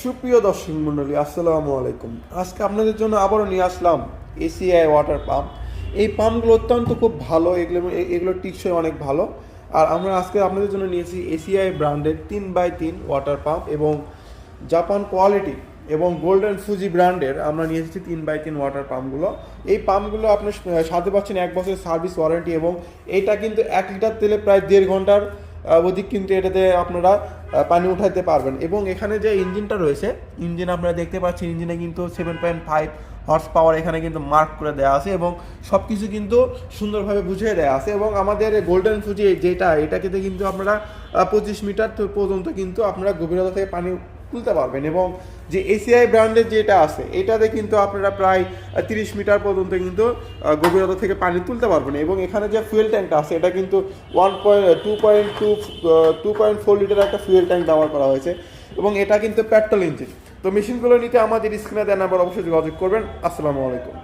সুপ্রিয় দর্শক মণ্ডলী, আসসালামু আলাইকুম। আজকে আপনাদের জন্য আবারও নিয়ে আসলাম এসিআই ওয়াটার পাম্প এই পাম্পগুলো অত্যন্ত খুব ভালো, এগুলো এগুলোর টিকসই অনেক ভালো। আর আমরা আজকে আপনাদের জন্য নিয়েছি এসিআই ব্র্যান্ডের তিন বাই তিন ওয়াটার পাম্প এবং জাপান কোয়ালিটি এবং গোল্ডেন ফুজি ব্র্যান্ডের আমরা নিয়ে এসেছি তিন বাই তিন ওয়াটার পাম্পগুলো এই পাম্পগুলো আপনার সাথে পাচ্ছেন এক বছরের সার্ভিস ওয়ারেন্টি এবং এটা কিন্তু এক লিটার তেলে প্রায় দেড় ঘণ্টার অধিক কিন্তু এটাতে আপনারা পানি উঠাতে পারবেন। এবং এখানে যে ইঞ্জিনটা রয়েছে, ইঞ্জিন আপনারা দেখতে পাচ্ছেন, ইঞ্জিনে কিন্তু seven point five horse power এখানে কিন্তু মার্ক করে দেওয়া আছে এবং সব কিছু কিন্তু সুন্দরভাবে বুঝিয়ে দেওয়া আছে এবং আমাদের গোল্ডেন ফুজি যেটা এটাকে কিন্তু আপনারা পঁচিশ মিটার পর্যন্ত কিন্তু আপনারা গভীরতা থেকে পানি তুলতে পারবেন এবং যে এসিআই ব্র্যান্ডের যেটা আছে, এটাতে কিন্তু আপনারা প্রায় তিরিশ মিটার পর্যন্ত কিন্তু গভীরতা থেকে পানি তুলতে পারবেন এবং এখানে যে ফুয়েল ট্যাঙ্কটা আছে, এটা কিন্তু one point two point two two point four litre একটা ফুয়েল ট্যাঙ্ক ব্যবহার করা হয়েছে এবং এটা কিন্তু পেট্রোল ইঞ্জিন তো মেশিনগুলো নিতে আমাদের স্ক্রিনে দেন নাম্বার অবশ্যই যোগাযোগ করবেন। আসসালামু আলাইকুম।